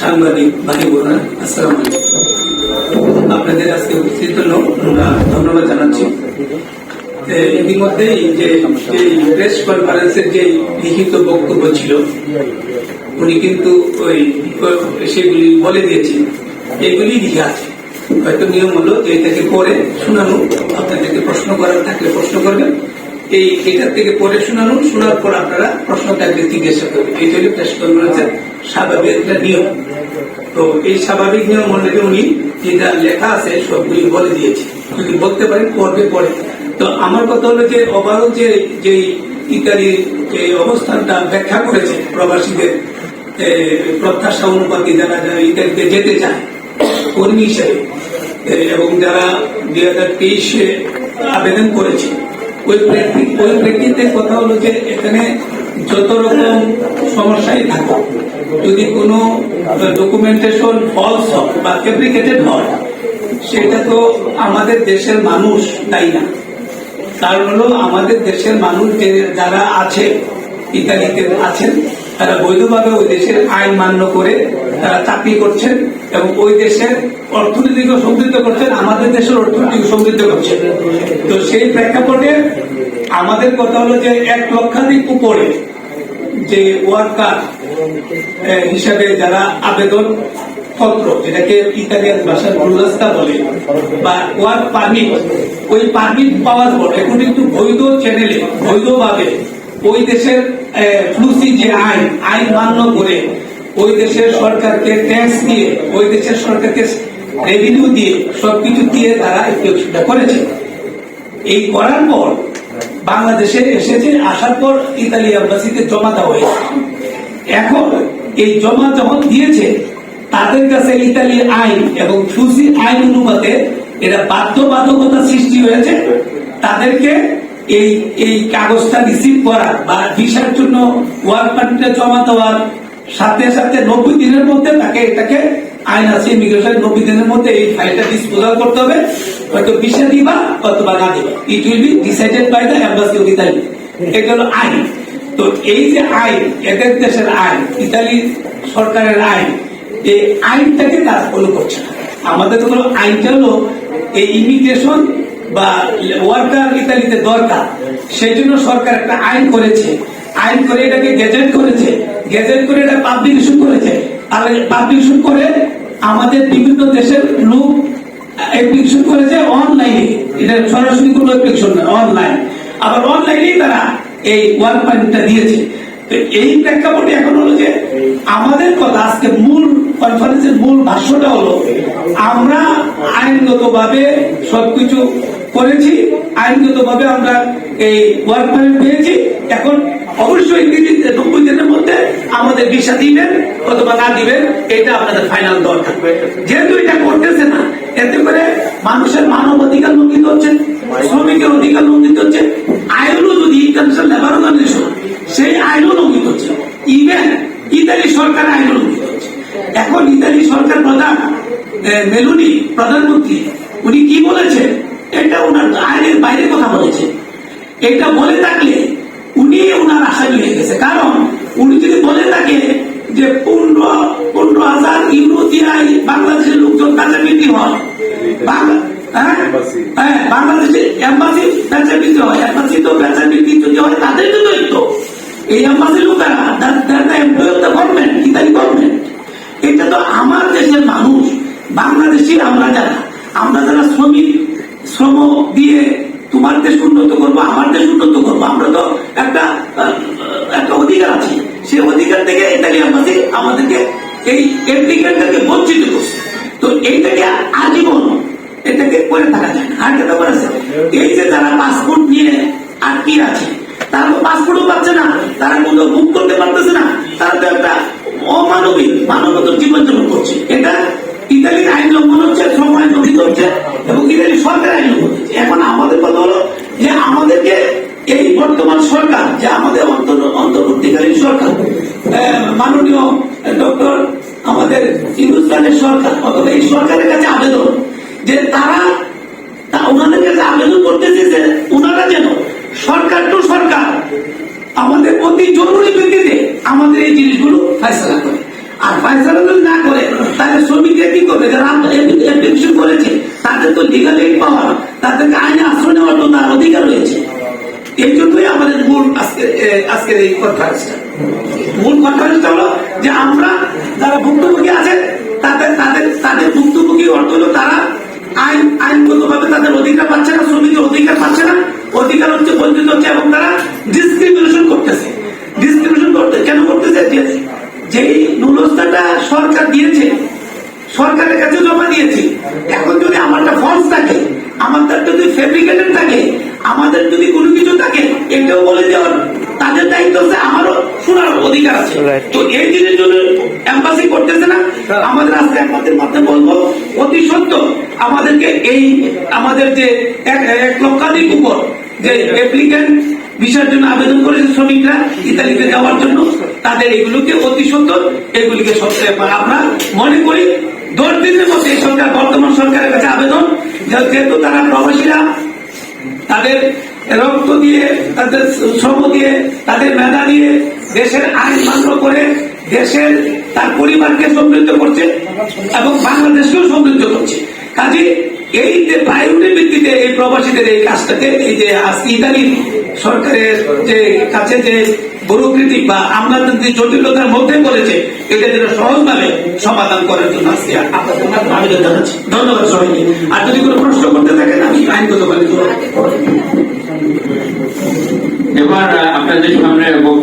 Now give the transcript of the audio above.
সাংবাদিক ভাই আপনাদের আজকে উপস্থিত জন্য আমরা ধন্যবাদ জানাচ্ছি। ইতিমধ্যেই যে প্রেস কনফারেন্সের যে লিখিত বক্তব্য ছিল, উনি কিন্তু ওই, সেগুলি বলে দিয়েছেন। এগুলি লিখে আছে হয়তো নিয়ম হলো যে এটাকে পরে শোনানো। আপনাদেরকে প্রশ্ন করার থাকলে প্রশ্ন করবেন। এই এটা থেকে পরে শোনানো, শোনার পর আপনারা প্রশ্ন থাকলে জিজ্ঞাসা করবেন এই হলো প্রেস কনফারেন্সের স্বাভাবিক একটা নিয়ম। তো এই স্বাভাবিক নিয়ম অনুযায়ী উনি যেটা লেখা আছে সবগুলি বলে দিয়েছে। যদি বলতে পারেন করবে পরে। তো আমার কথা হলো যে ওভারঅল যে যে ইত্যাদির যে অবস্থানটা ব্যাখ্যা করেছে প্রবাসীদের প্রত্যাশা অনুপাতে যারা যারা ইত্যাদিতে যেতে চায়, কর্মী হিসেবে এবং যারা দুই হাজার তেইশে আবেদন করেছে ওই ওই প্রেক্ষিতে কথা হলো যে এখানে যত রকম সমস্যাই থাকে, যদি কোনো ডকুমেন্টেশন ফলস হয় বা ফেব্রিকেটেড হয়, সেটা তো আমাদের দেশের মানুষ তাই না? কারণ হলো আমাদের দেশের মানুষ যারা আছে, ইতালিতে আছেন তারা বৈধভাবে ওই দেশের আইন মান্য করে তারা চাকরি করছেন এবং ওই দেশের অর্থনীতিকে সমৃদ্ধ করছেন, আমাদের দেশের অর্থনীতিকে সমৃদ্ধ করছেন। তো সেই প্রেক্ষাপটে আমাদের কথা হলো যে এক লক্ষাধিক উপরে যে ওয়ার্কার হিসাবে যারা আবেদন পত্র যেটাকে ইতালিয়ান ভাষার গুলদস্তা বলে, বা ওয়ার্ক পারমিট, ওই পারমিট পাওয়ার পর এখন কিন্তু বৈধ চ্যানেলে বৈধভাবে ওই দেশের ফ্লুসি যে আইন আইন মান্য করে ওই দেশের সরকারকে ট্যাক্স দিয়ে, ওই দেশের সরকারকে রেভিনিউ দিয়ে সবকিছু দিয়ে তারা একটু করেছে। এই করার পর বাংলাদেশে এসেছে, আসার পর ইতালি এম্বাসিতে জমা দেওয়া হয়েছে। এখন এই জমা যখন দিয়েছে, তাদের কাছে ইতালি আইন এবং ফ্লুসি আইন অনুপাতে এরা বাধ্যবাধকতা সৃষ্টি হয়েছে। তাদেরকে এই এই কাগজটা রিসিভ করার বা ভিসার জন্য ওয়ার্ক পারমিটে জমা দেওয়ার সাথে সাথে নব্বই দিনের মধ্যে তাকে এটাকে আইন আছে ইমিগ্রেশন নব্বই দিনের মধ্যে এই ফাইলটা ডিসপোজাল করতে হবে। হয়তো ভিসা দিবা, অথবা না দিবা। It will be decided by the embassy of Italy এটা হলো আইন। তো এই যে আইন, এদের দেশের আইন, ইতালি সরকারের আইন, এই আইনটাকে তারা ফলো করছে আমাদের তো আইনটা হলো এই ইমিগ্রেশন বা ওয়ার্কার ইতালিতে দরকার সেই জন্য সরকার একটা আইন করেছে। আইন করে এটাকে গেজেট করেছে। গেজেট করে এটা পাবলিকেশন করেছে। আর পাবলিকেশন করে আমাদের বিভিন্ন দেশের লোক অ্যাপ্লিকেশন করেছে অনলাইনে এটা সরাসরি কোনো অ্যাপ্লিকেশন না অনলাইন আবার অনলাইনেই তারা এই ওয়ার্ক পারমিটটা দিয়েছে। তো এই প্রেক্ষাপটে এখন হলো যে আমাদের কথা, আজকে মূল কনফারেন্সের মূল ভাষ্যটা হলো, আমরা আইনগত ভাবে সবকিছু করেছি আইনগত ভাবে আমরা এই ওয়ার্ক পারমিট পেয়েছি। এখন অবশ্যই নব্বই দিনের মধ্যে আমাদের ভিসা দিবেন অথবা না দিবেন, এটা আপনাদের ফাইনাল দরকার। যেহেতু এটা করতেছে না, এতে করে মানুষের মানব অধিকার লঙ্ঘিত হচ্ছে, শ্রমিকের অধিকার লঙ্ঘিত হচ্ছে, আইনও যদি ইন্টারন্যাশনাল লেবার অর্গানাইজেশন সেই আইনও লঙ্ঘিত হচ্ছে। ইভেন ইতালি সরকার আইনও লঙ্ঘিত এখন ইতালি সরকার প্রধান মেলুনি প্রধানমন্ত্রী উনি কি বলেছে এটা ওনার আইনের বাইরে কথা বলেছে। এটা বলে থাকলে উনি ওনার আশায় হয়ে গেছে। কারণ উনি যদি বলে থাকে যে পনেরো পনেরো হাজার ইউরো দিয়ে বাংলাদেশের লোকজন কাজে বৃদ্ধি হয় বাংলা- হ্যাঁ? হ্যাঁ, বাংলাদেশে এম্বাসি বেচা বৃদ্ধি হয় এম্বাসি তো বেচা বিক্রি যদি হয় তাদের তো। এই এম্বাসি লোকেরা বাংলাদেশি আমরা যারা আমরা যারা শ্রমিক, শ্রম দিয়ে তোমার দেশ উন্নত করব, আমার দেশ উন্নত করব, আমরা তো একটা একটা অধিকার আছে। সেই অধিকার থেকে ইতালি এম্বাসি আমাদেরকে এই অ্যাপ্লিকেন্টকে বঞ্চিত করছে। তো এইটাকে আজীবন, এটাকে করে থাকা যায় না। আর কেটে বলেছে এই যে যারা পাসপোর্ট নিয়ে আটকে আছে, তারা তো পাসপোর্টও পাচ্ছে না, তারা কোনো বুক করতে পারতেছে না, তারা তো একটা অমানবিক মানবত জীবন যাপন করছে। এটা সরকার আইন এখন আমাদের কথা হলো যে আমাদেরকে এই বর্তমান সরকার, যে আমাদের অন্তর- অন্তর্বর্তীকালীন সরকার মাননীয় ডক্টর আমাদের হিন্দুস্তানের সরকার, অথবা এই সরকারের কাছে আবেদন যে তারা তা ওনাদের কাছে আবেদন করতেছে যে ওনারা যেন সরকার টু সরকার আমাদের অতি জরুরি ভিত্তিতে আমাদের এই জিনিসগুলো ফেসলা করে ফাইসালা যদি না করে তাহলে শ্রমিকরা কি করবে যারা অ্যাপ্লিকেশন করেছে তাদের তো লিগাল এইড পাওয়ার তাদেরকে আইনে আশ্রয় নেওয়ার জন্য তার অধিকার রয়েছে। এই জন্যই আমাদের মূল আজকে আজকের এই কনফারেন্সটা মূল কনফারেন্সটা হলো যে আমরা যারা ভুক্তভোগী আছে তাদের তাদের তাদের ভুক্তভোগী অর্থ হলো তারা আইন আইনগত ভাবে তাদের অধিকার পাচ্ছে না, শ্রমিকের অধিকার পাচ্ছে না। অধিকার হচ্ছে, বঞ্চিত হচ্ছে এবং তারা ডিসক্রিমিনেশন করতেছে। ডিসক্রিমিনেশন করতে, কেন করতেছে? যে, যেই নুলস্তাটা সরকার দিয়েছে, সরকারের কাছে জমা দিয়েছি, এখন এটাও বলে দেওয়ার তাদের দায়িত্ব হচ্ছে আমারও শোনার অধিকার আছে। তো এই জিনিস যদি এম্বাসি করতেছে না। আমাদের আজকে আমাদের মাধ্যমে বলব অতি সত্য আমাদেরকে এই আমাদের যে এক লক্ষাধিক উপর যে অ্যাপ্লিকেন্ট বিষয়ের জন্য আবেদন করেছে শ্রমিকরা ইতালিতে যাওয়ার জন্য তাদের এগুলোকে অতি সত্তর এগুলিকে সত্য- আমরা মনে করি দশ দিনের মধ্যে এই সরকার বর্তমান সরকারের কাছে আবেদন যেহেতু তারা প্রবাসীরা তাদের রক্ত দিয়ে, তাদের শ্রম দিয়ে, তাদের মেধা দিয়ে দেশের আইন মান্য করে দেশের তার পরিবারকে সমৃদ্ধ করছে এবং বাংলাদেশকেও সমৃদ্ধ করছে। কাজে এই যে প্রায়োরিটি ভিত্তিতে এই প্রবাসীদের এই কাজটাকে, এই যে ইতালি সরকারের যে কাছে যে ব্যুরোক্রেটিক বা আমলাদের যে জটিলতার মধ্যে পড়েছে, এটা যেন সহজভাবে সমাধান করার জন্য আজকে আবেদন জানাচ্ছি। ধন্যবাদ সবাইকে। আর যদি কোনো প্রশ্ন করতে থাকেন, আমি আইনগত ভাবে জবাব দেব। এবার আহ, আপনাদের সামনে বক্তব্য